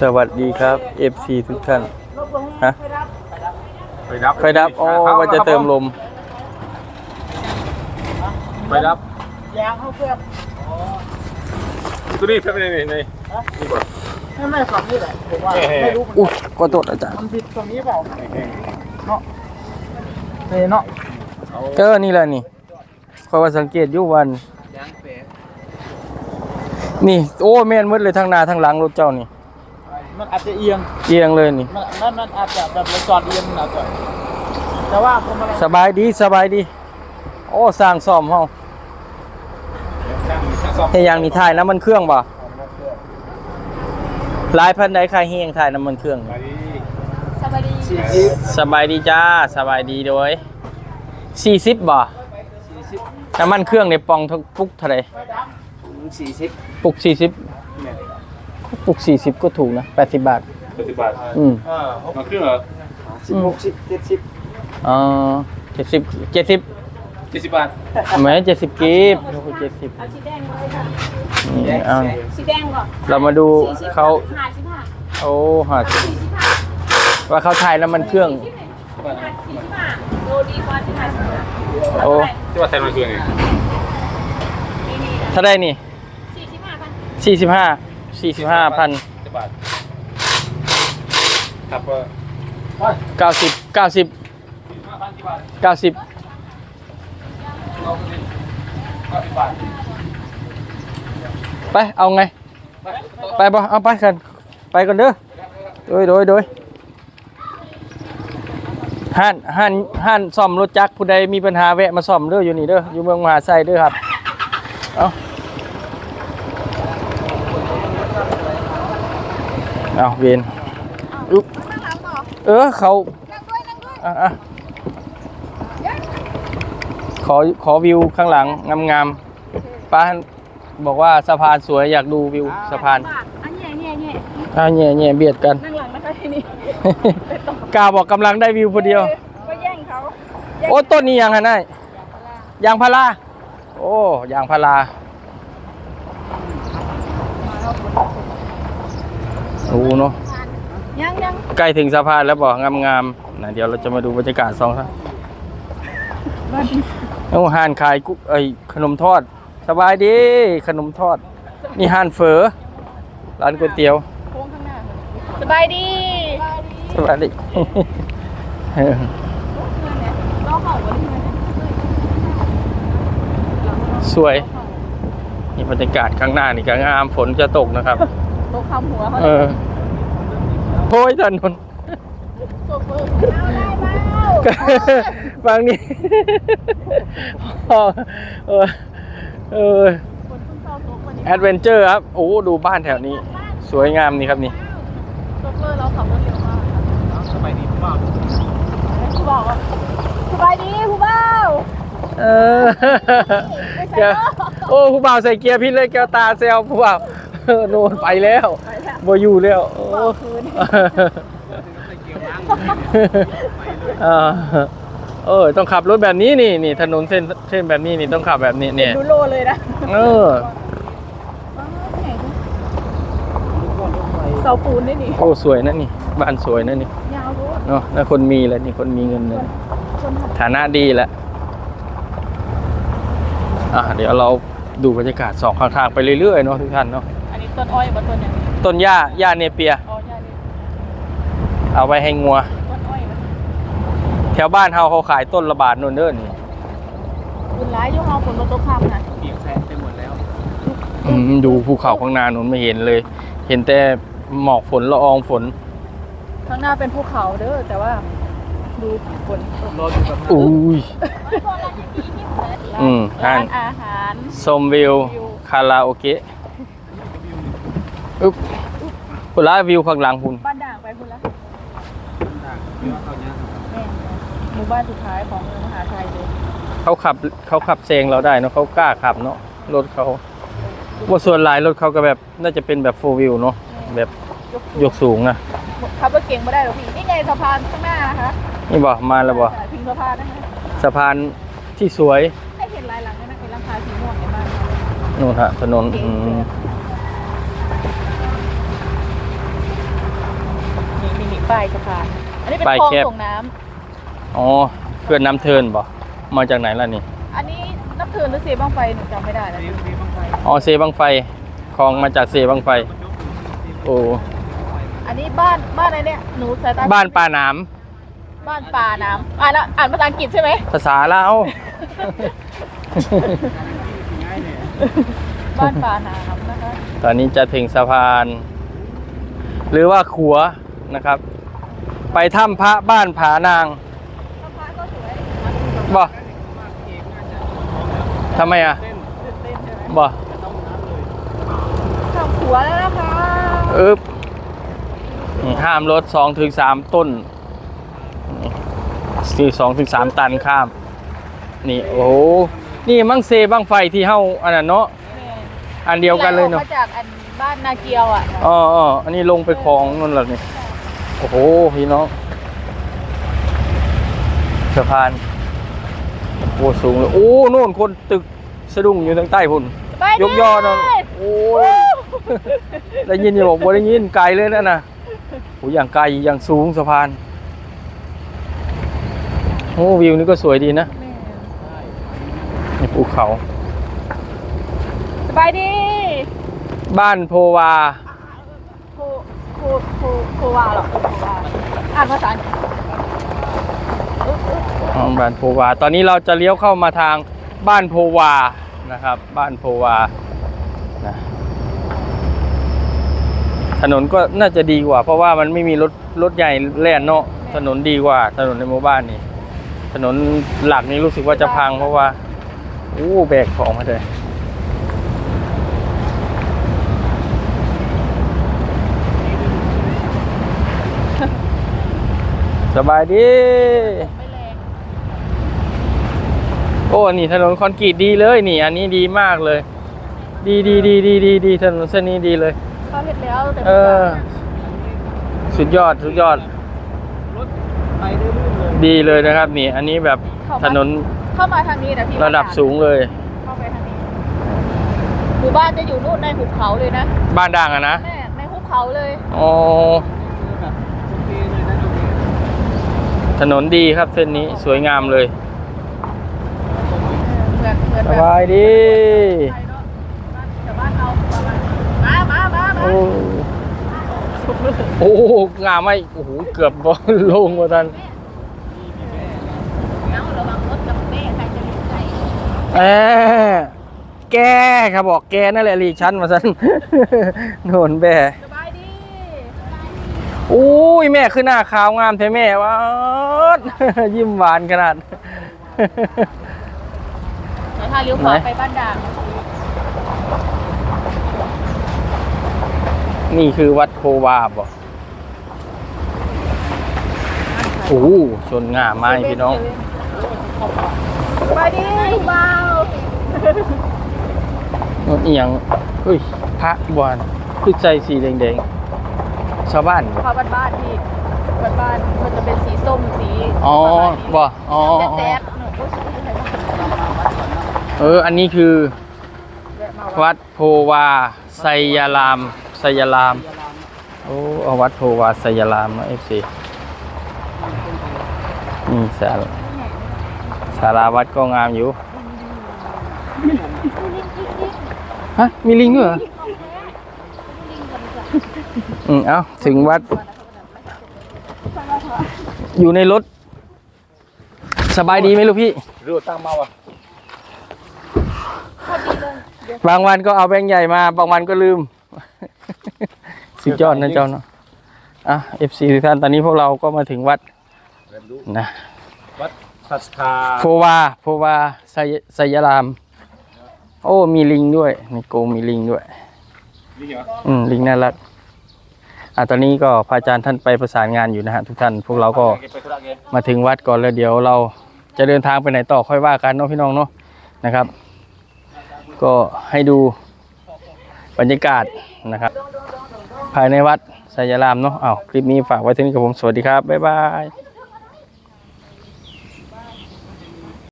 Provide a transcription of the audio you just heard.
สวัสดีครับ FC ทุกท่านฮะไฟดับไฟดับอ๋อว่าจะเติมลม ไฟดับยางเขาเพื่อตัวนี้เป็นไงนี่นี่บ่ไม่ไม่ฝั่งนี้แหละผมว่าเฮ้ไม่รู้เหมือนอุ๊กันยขอโทษอาจารย์มันผิดตรงนี้เปล่าเนาะนี่เนาะก็นี่แหละนี่คอยว่าสังเกตอยู่วันนี่ โอ้แม่นหมืดเลยทั้งหน้าทั้งหลังรถเจ้านี่ มันอาจจะเอียงเอียงเลยนี่มันมันมันอาจจะแบบเราจอดเอียงมันอาจจะแต่ว่าผมอะไรสบายดีสบายดี โอ้สร้างซ่อมเฮาเฮ็ดหยังนี่ถ่ายน้ำมันเครื่องบ่หลายพันใดค่าเฮงถ่ายน้ำมันเครื่องนี่สวัสดีสี่สิบสบายดีจ้าสบายดีโดย40บ่น้ำมันเครื่องในปองทุกปุกเท่าไหร่สี่สิบปุก40 ปุก40ก็ถูกนะ80บาทปฏิบัติอืมอ่ามาเครื่องเหรอสิบหกสิบเจ็ดสิบอ๋อ70 70เจ็ดสิบบาทแหม้70กีบโอ้โห70เอาสีแดงเลยค่ะนี่เอาสีแดงก่อนเรามาดูสี่สิบเขาห้าสิบห้าโอ้หาสี่สิบห้าว่าเขาถ่ายน้ำมันเครื่องสี่สิบห้าโลดีกว่าที่ห้าสิบห้าโอ้ที่ว่าแทนมันเครื่องไงนี่นี่เท่าได้นี่สี่สิบห้าพันสี่สิบห้า สี่สิบห้าพันเจ็ดบาทครับเก้าสิบเก้าสิบเก้าสิบไปเก้าสิบบาทไป เอาไง ไปบ่เอาไปกัน ไปกันเด้อโดยโดยโดยห้านห้านห้านซ่อมรถจักรผู้ใดมีปัญหาแวะมาซ่อมเด้ออยู่นี่เด้ออยู่เมืองมหาไซเด้อครับ เอา เอาเวนอุ๊บเออเขาอะอะขอขอวิวข้างหลังงามๆป้าบอกว่าสะพานสวยอยากดูวิวสะพานอันนี้อันนี้อันนี้อ่าแง่แง่เบียดกันนั่งหลังนะคะที่นี่กาบอกกำลังได้วิวพอเดียวก็แย่งเขาโอ้ต้นนี้ยังไงนายยางพาราโอ้ยางพาราโอ้เนาะ ยังยัง ใกล้ถึงสะพานแล้วบอกงามๆนะเดี๋ยวเราจะมาดูบรรยากาศสองท่านโอ้ห้านขายกุเอ้ยขนมทอด สบายดีขนมทอด นี่ห้านเฝอร้านก๋วยเตี๋ยวโค้งข้างหน้าสบายดีสบายดีเออเราเห่าวันนี้สวยนี่บรรยากาศข้างหน้านี่ก็งามฝนจะตกนะครับโตคำหัวเขาเออ โอ้ยถนนโซเฟอร์ฟังนี่เออเออคนเพิ่งเข้าโต๊ะวันนี้แอดเวนเจอร์ครับ โอ้ดูบ้านแถวนี้ สวยงามนี่ครับนี่โซเฟอร์เราขับรถเร็วมากสบายดีมากผู้บอกว่าสบายดีผู้บ่าวเออแกโอ้ผู้บ่าวใส่เกียร์พิษเลยแก้วตาเซลผู้บ่าวเออโน่นไปแล้วบ่อยู่แล้วโอ้ เออเออ ต้องขับรถแบบนี้นี่นี่ถนนเส้นเส้นแบบนี้นี่ต้องขับแบบนี้เนี่ยดูโลเลยนะ เออเสาปูนได้นี่โอ้สวยนะนี่ บ้านสวยนะนี่ยาวรู้เนาะถ้าคนมีแหละนี่คนมีเงินเลยคนทฐานะดีแหละอะเดี๋ยวเราดูบรรยากาศสองข้างทางไปเรื่อยๆเนาะทุกท่านเนาะำอันนี้ต้นอ้อยกับต้นอย่างนี้ต้นหญ้าหญ้าเนเปีย อ๋อใช่นี่ เอาไว้ให้งัวต้นอ้อยแถวบ้านเฮาเขาขายต้นละบาทนู่นเด้อนี่คุณร้ายยุ่งเอาฝนมาตกข้ามนะเปียกแฉะไปหมดแล้วอืมดูภูเขาข้างหน้านู่นไม่เห็นเลย เห็นแต่หมอกฝนละอองฝน ข้างหน้าเป็นภูเขาเด้อแต่ว่าดูฝนตกรอดูแบบนั้นอุ้ยอืมร้าอ่านนอาหารชมวิวคาราโอเกะอึ๊บคุณละวิวข้างหลังคุณบ้านด่างไปคุณละแม่หมู่ บ้านสุดท้ายของเมืองมหาชัยเลยเขาขับเขาขับเซงเราได้เนาะเขากล้าขับเนาะรถเขาว่าส่วนหลายรถเขาก็แบบน่าจะเป็นแบบโฟวิวเนาะแบบยกสูงนะขับรถเก่งไม่ได้หรอกพี่นี่ไงสะพานข้างหน้านะคะนี่บอกมาแล้วบอกพิงสะพานนั่นไงสะพานที่สวยให้เห็นลายหลังนั่นนะเห็นหลังคาสีม่วงเห็นไหมนู่นฮะถนนเก่งอืเลมยปลายสะพานอันนี้เป็นปลายคลองแคบส่งน้ำ อ๋อ เพื่อนน้ำเทินบ่มาจากไหนล่ะนี่ อันนี้น้ำเทินหรือเสียบ้างไฟหนูจำไม่ได้แล้วอ๋อเซบังไฟคลองมาจากเซบังไฟ โอ้ อันนี้บ้านบ้านอะไรเนี่ยหนูสายตาบ้านปลาหนาม บ้านป่าน้ำอ่านแล้วอ่านภาษาอังกฤษใช่ไหมภาษาลาว บ้านป่าน้ำนะคะตอนนี้จะถึงสะพาน หรือว่าขัวนะครับ ไปถ้ำพระบ้านผานาง บ่ทำไมอะตื่นเต้นใช่ไหมบ่ขับหัวแล้วนะคะอึบห้ามรถสองถึงสามต้นสี่สองถึงสามตันข้าม นี่ โอ้โหนี่มังเซบังไฟที่เฮาอันนั้นเนาะอันเดียวกันเลยเนาะที่รออกมาจากอันบ้านนาเกียวอะอ๋ออ๋ออันนี้ลงไปคลองนั่นแหละนี่โอ้โหพี่น้องสะพานโอ้สูงเลยโอ้โน่นคนตึกสะดุ้งอยู่ทางใต้พุ่นไปยกยอดนะโอ้ยได้ยินอย่าบอกว่าได้ยินไกลเลยนั่นน่ะโอ้ยอย่างไกลอย่างสูงสะพานโอ้วิวนี่ก็สวยดีนะนี่ภูเขา สบายดี บ้านโพวาโคโคโคโควาหรอโควาอ่านภาษาอังกฤษอ๋อ บ้านโพวา ตอนนี้เราจะเลี้ยวเข้ามาทางบ้านโพวานะครับ บ้านโพวานะถนนก็น่าจะดีกว่า เพราะว่ามันไม่มีรถรถใหญ่แล่นเนาะถนนดีกว่า ถนนในหมู่บ้านนี่ถนนหลักนี้รู้สึกว่าจะพังเพราะว่าโอ้แบกของมาเลยสบายดี โอ้นี่ถนนคอนกรีตดีเลยนี่ อันนี้ดีมากเลย ดีดีดีดีดีดีถนนเส้นนี้ดีเลยเขาเห็นแล้วแต่เออ สุดยอดสุดยอดไปเรื่อยๆเลยดีเลยนะครับ นี่ อันนี้แบบถนนเข้ามาทางนี้นะพี่ระดับสูงเลยเข้าไปทางนี้หมู่บ้านจะอยู่นู่นในหุบเขาเลยนะบ้านด่างอะนะแม่ในหุบเขาเลยอ๋อแบบโอเคเลยนะโอเคถนนดีครับเส้นนี้สวยงามเลย เหมือนเหมือนสแบบบายดีไทยเนาะบ้านแต่บ้านเอาประมาณมามามามาโอ้โอ้งามไหมโอ้โหเกือบบอลลงมาทันเอาระวังรถกับแม่ใครจะอยู่ใกล้แอแกครับบอกแกนั่นแหละลีกชั้นมาสันโนนแบ สบายดีอุ้ยแม่ขึ้นหน้าขาวงามแท้แม่ว้าด ยิ้มหวานขนาด เดี๋ยวถ้าเลี้ยวขวาไหนไปบ้านด่างนี่คือวัดโพวาบ่โอ้โหชนงามมากพี่น้องสบายดีเบานี่ยังเฮ้ยพระบานคือใจสีแดงๆ ชาวบ้านบ่พาบ้านบ้านที่บ้านบ้านมันจะเป็นสีส้มสีอ๋อประมาณนี้บ่อ๋อแจ๊อ๋อดแจ๊ดหนูก็ซื้อให้บ้าง เออ อันนี้คือ วัดโพวาไซยารามไซยาราม โอ้เอาวัดโพวาไซยารามนะเอฟซีนี่ศาลาศาลาวัดก็งามอยู่ ฮะ มีลิงด้วยเหรอ อืม เอาถึงวัด อยู่ในรถ สบายดีไหมลูกพี่ รู้ตั้งมาว่ะ บางวันก็เอาแบงค์ใหญ่มา บางวันก็ลืม สุดยอดนะเจ้าเนาะอะ FC ทุกท่านตอนนี้พวกเราก็มาถึงวัดเรียนรู้นะวัดศรัทธาโพวาโพวาไซไซยาราม โอ้มีลิงด้วยในโกงมีลิงด้วยนี่เหรออืมลิงน่ารักอะตอนนี้ก็พระอาจารย์ท่านไปประสานงานอยู่นะฮะทุกท่านพวกเราก็ไปธุระไงมาถึงวัดก่อนแล้วเดี๋ยวเราจะเดินทางไปไหนต่อค่อยว่ากันเนาะพี่น้องเนาะนะครับ ก็ให้ดูบรรยากาศนะครับ ภายในวัดไซยารามเนาะอ้าวคลิปนี้ฝากไว้ที่นี่กับผม สวัสดีครับ บ๊ายบาย